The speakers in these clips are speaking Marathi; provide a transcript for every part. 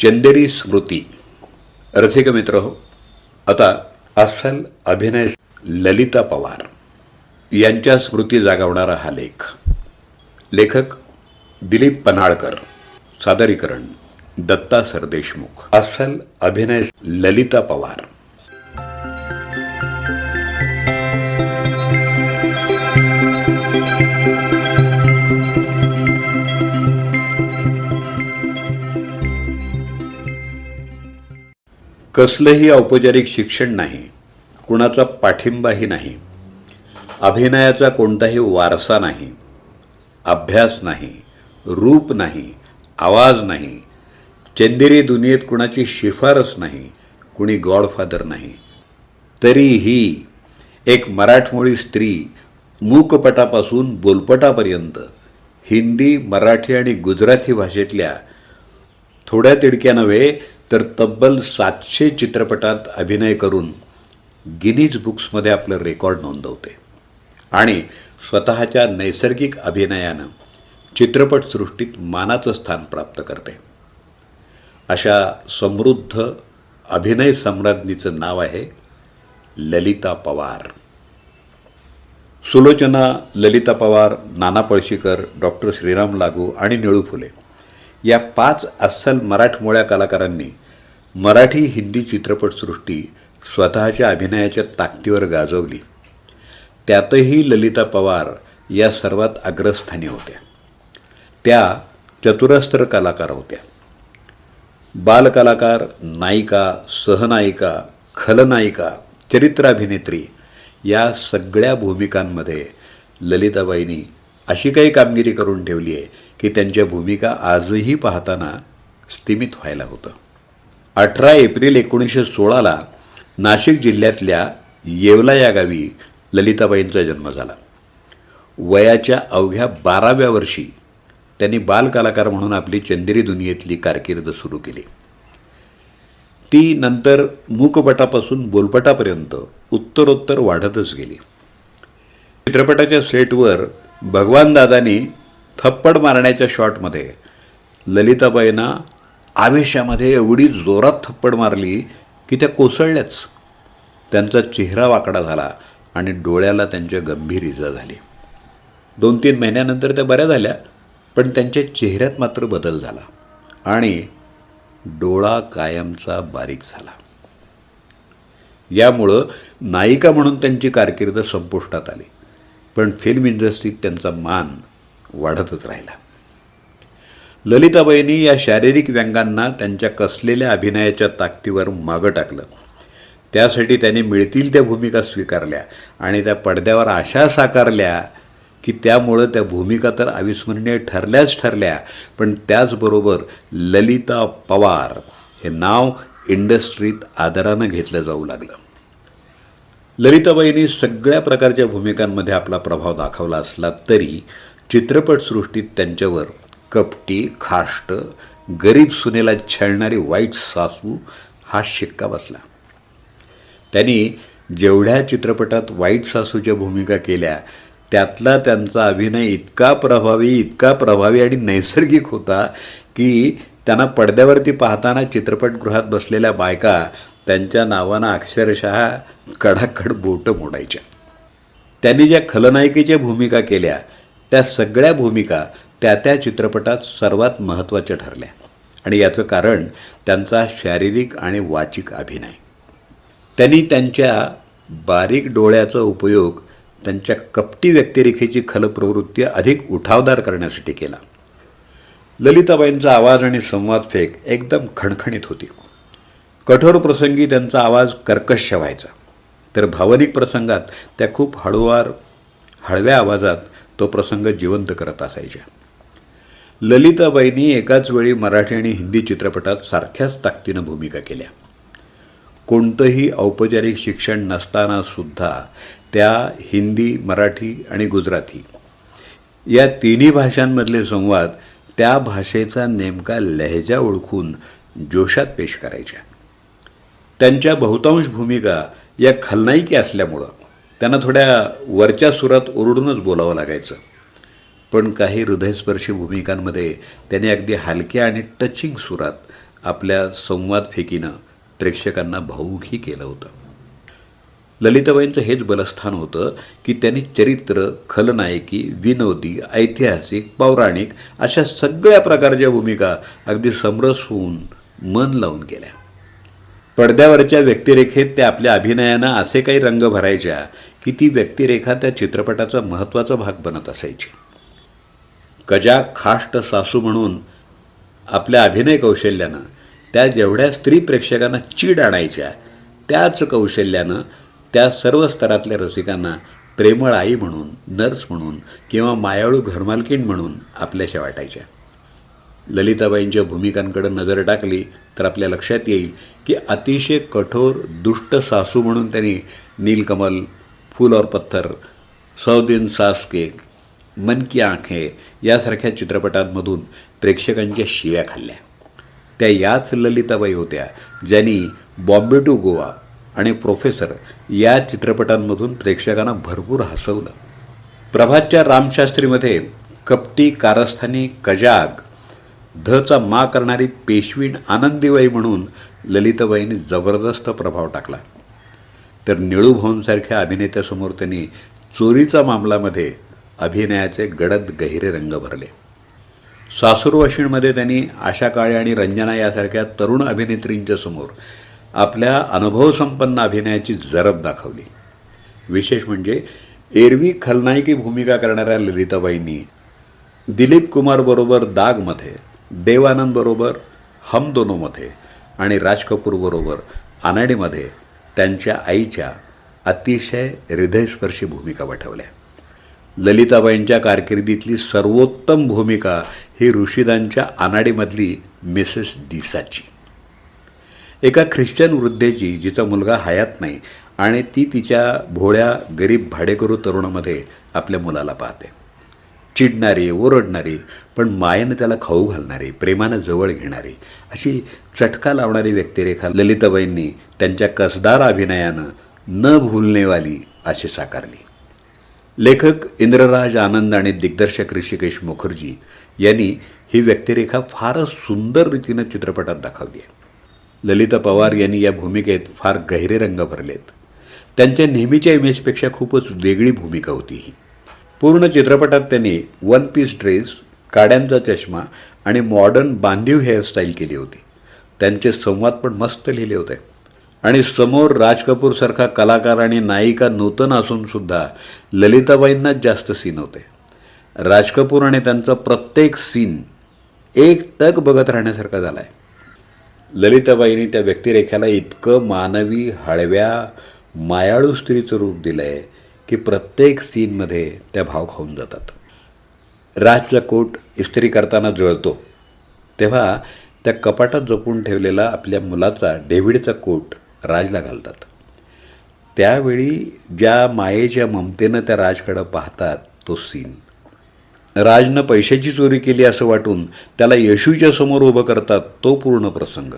चंदेरी स्मृती. रसिक मित्र हो आता अस्सल अभिनय ललिता पवार यांच्या स्मृती जागवणारा हा लेख. लेखक दिलीप पन्हाळकर. सादरीकरण दत्ता सरदेशमुख. अस्सल अभिनय ललिता पवार. कसलंही औपचारिक शिक्षण नाही कुणाचा पाठिंबाही नाही अभिनयाचा कोणताही वारसा नाही अभ्यास नाही रूप नाही आवाज नाही चंदेरी दुनियेत कुणाची शिफारस नाही कुणी गॉडफादर नाही. तरीही एक मराठमोळी स्त्री मूकपटापासून बोलपटापर्यंत हिंदी मराठी आणि गुजराती भाषेतल्या थोड्या तिडक्या नव्हे तर तब्बल सातशे चित्रपटात अभिनय करून गिनीज बुक्समध्ये आपलं रेकॉर्ड नोंदवते. आणि स्वतःच्या नैसर्गिक अभिनयानं चित्रपटसृष्टीत मानाचं स्थान प्राप्त करते. अशा समृद्ध अभिनय सम्राज्ञीचं नाव आहे ललिता पवार. सुलोचना ललिता पवार नाना पळशीकर डॉक्टर श्रीराम लागू आणि निळू फुले या पाच अस्सल मराठमोळ्या कलाकारांनी मराठी हिंदी चित्रपटसृष्टी स्वतःच्या अभिनयाच्या ताकदीवर गाजवली. त्यातही ललिता पवार या सर्वात अग्रस्थानी होत्या. त्या चतुरस्त्र कलाकार होत्या. बालकलाकार नायिका सहनायिका खलनायिका चरित्राभिनेत्री या सगळ्या भूमिकांमध्ये ललिताबाईंनी अशी काही कामगिरी करून ठेवली आहे की त्यांच्या भूमिका आजही पाहताना स्तिमित व्हायला होतं. अठरा एप्रिल एकोणीसशे सोळाला नाशिक जिल्ह्यातल्या येवला या गावी ललिताबाईंचा जन्म झाला. वयाच्या अवघ्या बाराव्या वर्षी त्यांनी बालकलाकार म्हणून आपली चंदेरी दुनियेतली कारकीर्द सुरू केली. ती नंतर मूकपटापासून बोलपटापर्यंत उत्तरोत्तर वाढतच गेली. चित्रपटाच्या सेटवर भगवान दादानी थप्पड मारण्याच्या शॉटमध्ये ललिताबाईंना आवेशामध्ये एवढी जोरात थप्पड मारली की त्या कोसळल्याच. त्यांचा चेहरा वाकडा झाला आणि डोळ्याला त्यांच्या गंभीर इजा झाली. दोन तीन महिन्यानंतर त्या बऱ्या झाल्या पण त्यांच्या चेहऱ्यात मात्र बदल झाला आणि डोळा कायमचा बारीक झाला. यामुळं नायिका म्हणून त्यांची कारकीर्द संपुष्टात आली पण फिल्म इंडस्ट्रीत त्यांचा मान वाढतच राहिला. ललिताबाईंनी या शारीरिक व्यंगांना त्यांच्या कसलेल्या अभिनयाच्या ताकदीवर मागं टाकलं. त्यासाठी त्यांनी मिळतील त्या भूमिका स्वीकारल्या आणि त्या पडद्यावर आशा साकारल्या की त्यामुळं त्या भूमिका तर अविस्मरणीय ठरल्याच ठरल्या पण त्याचबरोबर ललिता पवार हे नाव इंडस्ट्रीत आदरानं घेतलं जाऊ लागलं. ललिताबाईंनी सगळ्या प्रकारच्या भूमिकांमध्ये आपला प्रभाव दाखवला असला तरी चित्रपटसृष्टीत त्यांच्यावर कपटी खाष्ट गरीब सुनेला छळणारी वाईट सासू हा शिक्का बसला. त्यांनी जेवढ्या चित्रपटात वाईट सासूच्या भूमिका केल्या त्यातला त्यांचा अभिनय इतका प्रभावी इतका प्रभावी आणि नैसर्गिक होता की त्यांना पडद्यावरती पाहताना चित्रपटगृहात बसलेल्या बायका त्यांच्या नावानं अक्षरशः कडाकड बोटं मोडायच्या. त्यांनी ज्या खलनायिकेच्या भूमिका केल्या त्या सगळ्या भूमिका त्या त्या चित्रपटात सर्वात महत्त्वाच्या ठरल्या आणि याचं कारण त्यांचा शारीरिक आणि वाचिक अभिनय. त्यांनी त्यांच्या बारीक डोळ्याचा उपयोग त्यांच्या कपटी व्यक्तिरेखेची खलप्रवृत्ती अधिक उठावदार करण्यासाठी केला. ललिताबाईंचा आवाज आणि संवाद फेक एकदम खणखणीत होती. कठोर प्रसंगी त्यांचा आवाज कर्कश व्हायचा. तर भावनिक प्रसंगात त्या खूप हळूवार हळव्या आवाजात तो प्रसंग जिवंत करत असायच्या. ललिताबाईंनी एकाच वेळी मराठी आणि हिंदी चित्रपटात सारख्याच ताकदीनं भूमिका केल्या. कोणतंही औपचारिक शिक्षण नसताना सुद्धा त्या हिंदी मराठी आणि गुजराती या तिन्ही भाषांमधले संवाद त्या भाषेचा नेमका लहजा ओळखून जोशात पेश करायच्या. त्यांच्या बहुतांश भूमिका या खलनायकी असल्यामुळं त्यांना थोड्या वरच्या सुरात ओरडूनच बोलावं लागायचं. पण काही हृदयस्पर्शी भूमिकांमध्ये त्याने अगदी हलक्या आणि टचिंग सुरात आपल्या संवाद फेकीनं प्रेक्षकांना भाऊकही केलं होतं. ललिताबाईंचं हेच बलस्थान होतं की त्यांनी चरित्र खलनायकी विनोदी ऐतिहासिक पौराणिक अशा सगळ्या प्रकारच्या भूमिका अगदी समरस होऊन मन लावून केल्या. पडद्यावरच्या व्यक्तिरेखेत त्या आपल्या अभिनयानं असे काही रंग भरायच्या की ती व्यक्तिरेखा त्या चित्रपटाचा महत्त्वाचा भाग बनत असायची. कजा खाष्ट सासू म्हणून आपल्या अभिनय कौशल्यानं त्या जेवढ्या स्त्री प्रेक्षकांना चीड आणायच्या त्याच कौशल्यानं त्या सर्व स्तरातल्या रसिकांना प्रेमळ आई म्हणून नर्स म्हणून किंवा मायाळू घरमालकीण म्हणून आपल्याशा वाटायच्या. ललिताबाईंच्या भूमिकांकडे नजर टाकली तर आपल्या लक्षात येईल की अतिशय कठोर दुष्ट सासू म्हणून त्यांनी नीलकमल फूल और पत्थर सौ दिन सास के मन की आंखे यासारख्या चित्रपटांमधून प्रेक्षकांच्या शिव्या खाल्ल्या. त्या याच ललिताबाई होत्या ज्यांनी बॉम्बे टू गोवा आणि प्रोफेसर या चित्रपटांमधून प्रेक्षकांना भरपूर हसवलं. प्रभातच्या रामशास्त्रीमध्ये कपटी कारस्थानी कजाग धचा मा करणारी पेशवीण आनंदीबाई म्हणून ललिताबाईंनी जबरदस्त प्रभाव टाकला. तर निळूभाऊंसारख्या अभिनेत्यासमोर त्यांनी चोरीचा मामलामध्ये अभिनयाचे गडद गहिरे रंग भरले. सासूरवाशीणमध्ये त्यांनी आशा काळे आणि रंजना यासारख्या तरुण अभिनेत्रींच्या समोर आपल्या अनुभवसंपन्न अभिनयाची जरब दाखवली. विशेष म्हणजे एरवी खलनायकी भूमिका करणाऱ्या ललिताबाईंनी दिलीप कुमारबरोबर दागमध्ये देवानंदबरोबर हम दोनोमध्ये आणि राज कपूरबरोबर अनाडीमध्ये त्यांच्या आईच्या अतिशय हृदयस्पर्शी भूमिका वठवल्या. ललिताबाईंच्या कारकिर्दीतली सर्वोत्तम भूमिका ही ऋषिदांच्या अनाडीमधली मिसेस दिसाची एका ख्रिश्चन वृद्धेची जिचा मुलगा हयात नाही आणि ती तिच्या भोळ्या गरीब भाडेकरू तरुणामध्ये आपल्या मुलाला पाहते. चिडणारी ओरडणारी पण मायेनं त्याला खाऊ घालणारी प्रेमानं जवळ घेणारी अशी चटका लावणारी व्यक्तिरेखा ललिताबाईंनी त्यांच्या कसदार अभिनयानं न भूलनेवाली अशी साकारली. लेखक इंद्रराज आनंद आणि दिग्दर्शक ऋषिकेश मुखर्जी यांनी ही व्यक्तिरेखा फारच सुंदर रीतीनं चित्रपटात दाखवली आहे. ललिता पवार यांनी या भूमिकेत फार गहिरे रंग भरलेत. त्यांच्या नेहमीच्या इमेजपेक्षा खूपच वेगळी भूमिका होती ही. पूर्ण चित्रपटात त्यांनी वन पीस ड्रेस काड्यांचा चष्मा आणि मॉडर्न बांधीव हेअरस्टाईल केली होती. त्यांचे संवाद पण मस्त लिहिले होते. आणि समोर राज कपूरसारखा कलाकार आणि नायिका नूतन असून सुद्धा ललिताबाईंनाच जास्त सीन होते. राज कपूर आणि त्यांचा प्रत्येक सीन एक टक बघत राहण्यासारखा झाला आहे ललिताबाईंनी त्या व्यक्तिरेखाला इतकं मानवी हळव्या मायाळू स्त्रीचं रूप दिलं आहे की प्रत्येक सीनमध्ये त्या भाव खाऊन जातात. राजचा कोट इस्त्री करताना जळतो. तेव्हा त्या कपाटात जपून ठेवलेला आपल्या मुलाचा डेव्हिडचा कोट राजला घालतात. त्यावेळी ज्या मायेच्या ममतेनं त्या राजकडं पाहतात तो सीन. राजनं पैशाची चोरी केली असं वाटून त्याला येशूच्या समोर उभं करतात तो पूर्ण प्रसंग.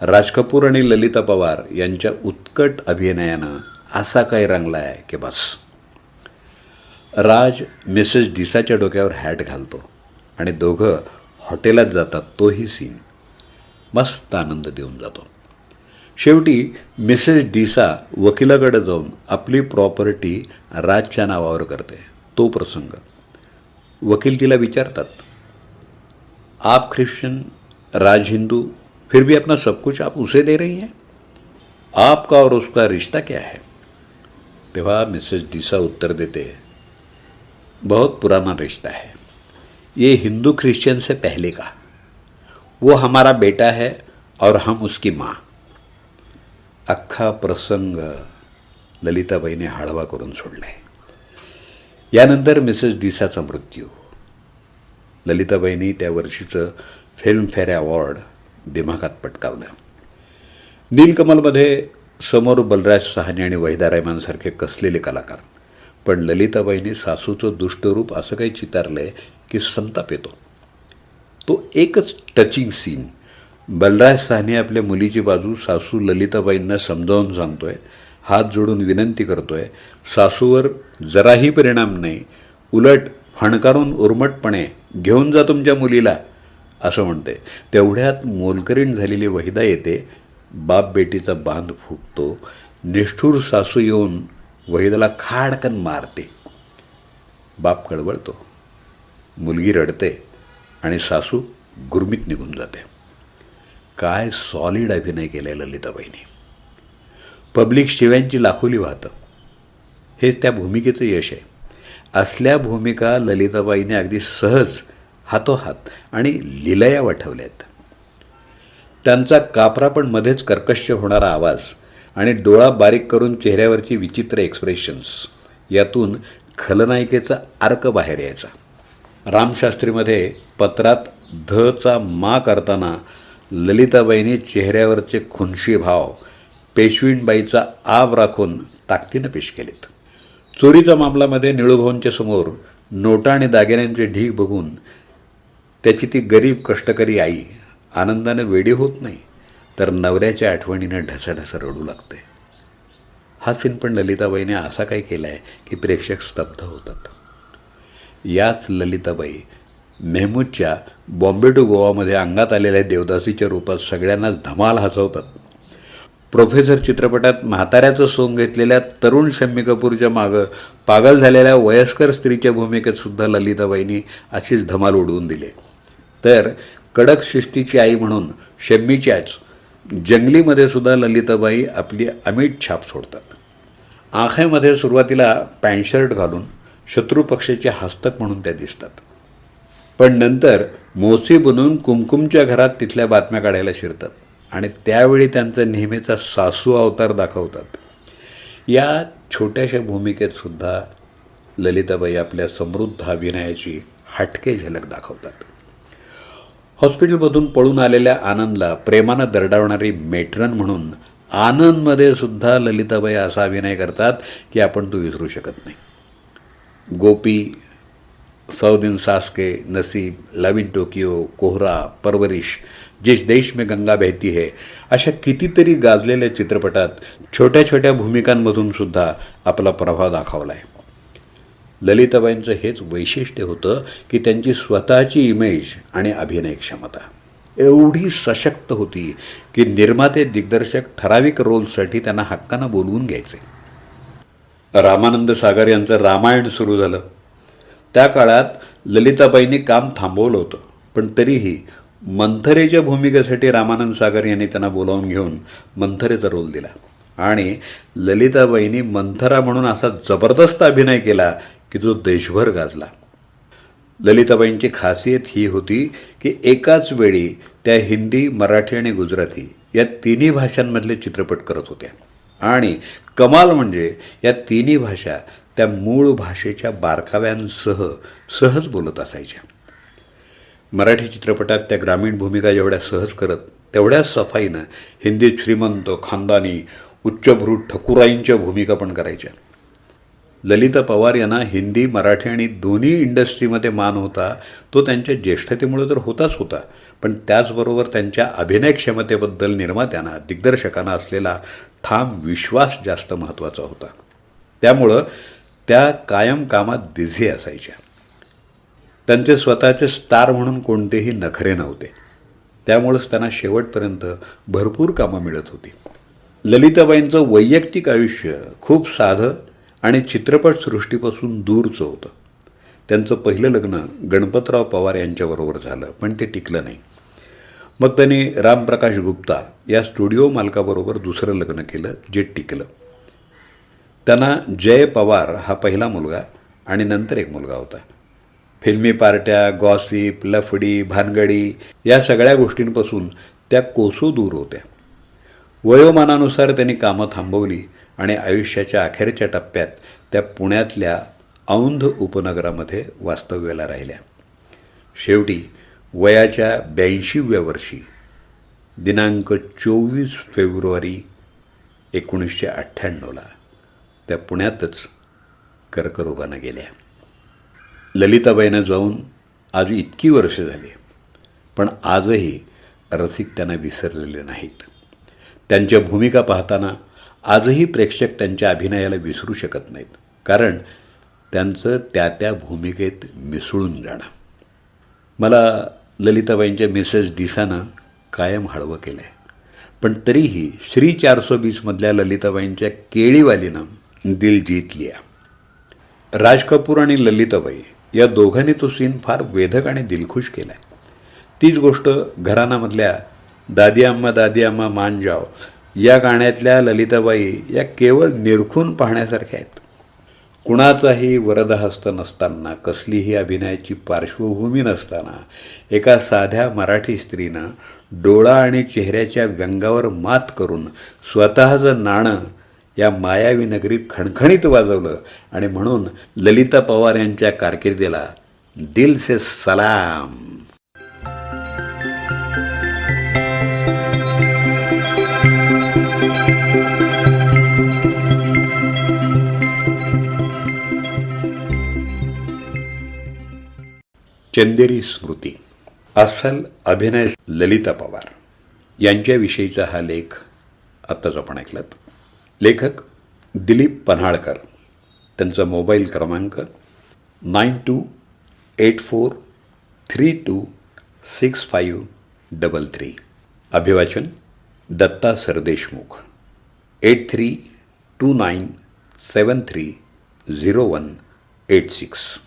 राज कपूर आणि ललिता पवार यांच्या उत्कट अभिनयानं असा काही रंगला आहे की बस. राज मिसेस डिसाच्या डोक्यावर हॅट घालतो आणि दोघं हॉटेलात जातात तोही सीन. मस्त आनंद देऊन जातो. शेवटी मिसेस डिसा वकिलाकडे जाऊन आपली प्रॉपर्टी राजच्या नावावर करते. तो प्रसंग. वकील तिला विचारतात, आप ख्रिश्चन, राज हिंदू, फिर भी अपना सब कुछ आप उसे दे रही हैं? आपका और उसका रिश्ता क्या है? तेव्हा मिसेस डिसा उत्तर देते, बहुत पुराना रिश्ता है। ये हिंदू क्रिश्चियन से पहले का। वो हमारा बेटा है और हम उसकी माँ। अख्खा प्रसंग ललिताबाईने हळवा करून सोडला आहे यानंतर मिसेस दिसाचा मृत्यू. ललिताबाईंनी त्या वर्षीचं फिल्मफेअर अवॉर्ड दिमागात पटकावलं. नीलकमलमध्ये समोर बलराज सहानी आणि वहिदा रायमानसारखे कसलेले कलाकार पण ललिताबाईंनी सासूचं दुष्टरूप असं काही चितारलं आहे की संताप येतो. तो एकच टचिंग सीन बलराज साहनी आपल्या मुलीची बाजू सासू ललिताबाईंना समजावून सांगतोय हात जोडून विनंती करतोय सासूवर जराही परिणाम नाही उलट फणकारून उर्मटपणे घेऊन जा तुमच्या मुलीला असं म्हणते तेवढ्यात मोलकरीण झालेली वहिदा येते बाप बेटीचा बांध फुटतो निष्ठूर सासू येऊन वहिदाला खाडकन मारते. बाप कळवळतो. मुलगी रडते आणि सासू गुरमीत निघून जाते. काय सॉलिड अभिनय केलाय ललिताबाईंनी. पब्लिक शिव्यांची लाखोली वाहतं. हेच त्या भूमिकेचं यश आहे. असल्या भूमिका ललिताबाईने अगदी सहज हातोहात आणि लिलया वाठवल्यात. त्यांचा कापरा पण मध्येच कर्कश होणारा आवाज आणि डोळा बारीक करून चेहऱ्यावरची विचित्र एक्सप्रेशन्स यातून खलनायिकेचा अर्क बाहेर यायचा. रामशास्त्रीमध्ये पत्रात धचा मा करताना ललिताबाईंनी चेहऱ्यावरचे खुनशी भाव पेशवीणबाईचा आब राखून ताकदीनं पेश केलेत. चोरीच्या मामलामध्ये निळूभाऊंच्या समोर नोटा आणि दागिन्यांचे ढीग बघून त्याची ती गरीब कष्टकरी आई आनंदानं वेडी होत नाही तर नवऱ्याच्या आठवणीनं ढसाढसा रडू लागते. हा सीन पण ललिताबाईने असा काय केला आहे की प्रेक्षक स्तब्ध होतात. याच ललिताबाई मेहमूदच्या बॉम्बे टू गोवामध्ये अंगात आलेल्या देवदासीच्या रूपात सगळ्यांनाच धमाल हसवतात. प्रोफेसर चित्रपटात म्हाताऱ्याचं सोंग घेतलेल्या तरुण शम्मी कपूरच्या मागं पागल झालेल्या वयस्कर स्त्रीच्या भूमिकेत सुद्धा ललिताबाईंनी अशीच धमाल उडवून दिली. तर कडक शिस्तीची आई म्हणून शम्मीच्याच जंगलीमध्ये सुद्धा ललिताबाई आपली अमिट छाप सोडतात. आखेमध्ये सुरुवातीला पॅन्ट शर्ट घालून शत्रू पक्षाचे हस्तक म्हणून त्या दिसतात. पण नंतर मोसी बनून कुमकुमच्या घरात तिथल्या बातम्या काढायला शिरतात आणि त्यावेळी त्यांचा नेहमीचा सासू अवतार दाखवतात. या छोट्याशा भूमिकेत सुद्धा ललिताबाई आपल्या समृद्ध अभिनयाची हटके झलक दाखवतात. हॉस्पिटलमधून पळून आलेल्या आनंदला प्रेमानं दरडावणारी मेट्रन म्हणून आनंदमध्ये सुद्धा ललिताबाई असा अभिनय करतात की आपण तो विसरू शकत नाही. गोपी सौदिन सासके नसीब लविन टोकियो कोहरा परवरिश जिस देश में गंगा बहती है अशा कितीतरी गाजलेल्या चित्रपटात छोट्या छोट्या भूमिकांमधून सुद्धा आपला प्रभाव दाखवला आहे ललिताबाईंचं हेच वैशिष्ट्य होतं की त्यांची स्वतःची इमेज आणि अभिनय क्षमता. एवढी सशक्त होती की निर्माते दिग्दर्शक ठराविक रोलसाठी त्यांना हक्कानं बोलवून घ्यायचे. रामानंद सागर यांचं रामायण सुरू झालं. त्या काळात ललिताबाईंनी काम थांबवलं होतं. पण तरीही मंथरेच्या भूमिकेसाठी रामानंद सागर यांनी त्यांना बोलावून घेऊन मंथरेचा रोल दिला. आणि ललिताबाईंनी मंथरा म्हणून असा जबरदस्त अभिनय केला की जो देशभर गाजला. ललिताबाईंची खासियत ही होती की एकाच वेळी त्या हिंदी मराठी आणि गुजराती या तिन्ही भाषांमधले चित्रपट करत होत्या. आणि कमाल म्हणजे या तिन्ही भाषा त्या मूळ भाषेच्या बारकाव्यांसह सहज बोलत असायच्या. मराठी चित्रपटात त्या ग्रामीण भूमिका जेवढ्या सहज करत तेवढ्याच सफाईनं हिंदीत श्रीमंत खानदानी उच्चभ्रू ठकुराईंच्या भूमिका पण करायच्या. ललिता पवार यांना हिंदी मराठी आणि दोन्ही इंडस्ट्रीमध्ये मान होता तो त्यांच्या ज्येष्ठतेमुळे तर होताच होता पण त्याचबरोबर त्यांच्या अभिनय क्षमतेबद्दल निर्मात्यांना दिग्दर्शकांना असलेला ठाम विश्वास जास्त महत्त्वाचा होता. त्यामुळं त्या कायम कामात बिझी असायच्या. त्यांचे स्वतःचे स्टार म्हणून कोणतेही नखरे नव्हते. त्यामुळंच त्यांना शेवटपर्यंत भरपूर कामं मिळत होती. ललिताबाईंचं वैयक्तिक आयुष्य खूप साधं आणि चित्रपटसृष्टीपासून दूरचं होतं. त्यांचं पहिलं लग्न गणपतराव पवार यांच्याबरोबर झालं पण ते टिकलं नाही. मग त्यांनी रामप्रकाश गुप्ता या स्टुडिओ मालकाबरोबर दुसरं लग्न केलं जे टिकलं. त्यांना जय पवार हा पहिला मुलगा आणि नंतर एक मुलगा होता. फिल्मी पार्ट्या गॉसिप लफडी भानगडी या सगळ्या गोष्टींपासून त्या कोसू दूर होत्या. वयोमानानुसार त्यांनी कामं थांबवली आणि आयुष्याच्या अखेरच्या टप्प्यात त्या पुण्यातल्या औंध उपनगरामध्ये वास्तव्याला राहिल्या. शेवटी वयाच्या ब्याऐंशीव्या वर्षी दिनांक चोवीस फेब्रुवारी एकोणीसशे अठ्ठ्याण्णवला त्या पुण्यातच कर्करोगानं गेल्या. ललिताबाईनं जाऊन आज इतकी वर्ष झाली पण आजही रसिक त्यांना विसरलेले नाहीत. त्यांच्या भूमिका पाहताना आजही प्रेक्षक त्यांच्या अभिनयाला विसरू शकत नाहीत कारण त्यांचं त्या त्या भूमिकेत मिसळून जाणं. मला ललिताबाईंच्या मिसेस दिसानं कायम हळवं केलं आहे पण तरीही श्री चारसो बीसमधल्या ललिताबाईंच्या केळीवालीनं दिल जीतली लिया. राज कपूर आणि ललिताबाई या दोघांनी तो सीन फार वेधक आणि दिलखुश केला आहे तीच गोष्ट घराणामधल्या दादी अम्मा दादी अम्मा मान जाव या गाण्यातल्या ललिताबाई या केवळ निरखून पाहण्यासारख्या आहेत. कुणाचाही वरदहस्त नसताना कसलीही अभिनयाची पार्श्वभूमी नसताना एका साध्या मराठी स्त्रीनं डोळा आणि चेहऱ्याच्या व्यंगावर मात करून स्वतःचं नाणं या मायावी नगरीत खणखणीत वाजवलं आणि म्हणून ललिता पवार यांच्या कारकिर्दीला दिल से सलाम. चंदेरी स्मृती. अस्सल अभिनय ललिता पवार. यांच्याविषयीचा हा लेख आत्ताच आपण ऐकलात. लेखक दिलीप पन्हाळकर. त्यांचा मोबाईल क्रमांक nine two eight four three two six five double three. अभिवाचन Datta Sardeshmukh. Eight three two nine seven three zero one eight six.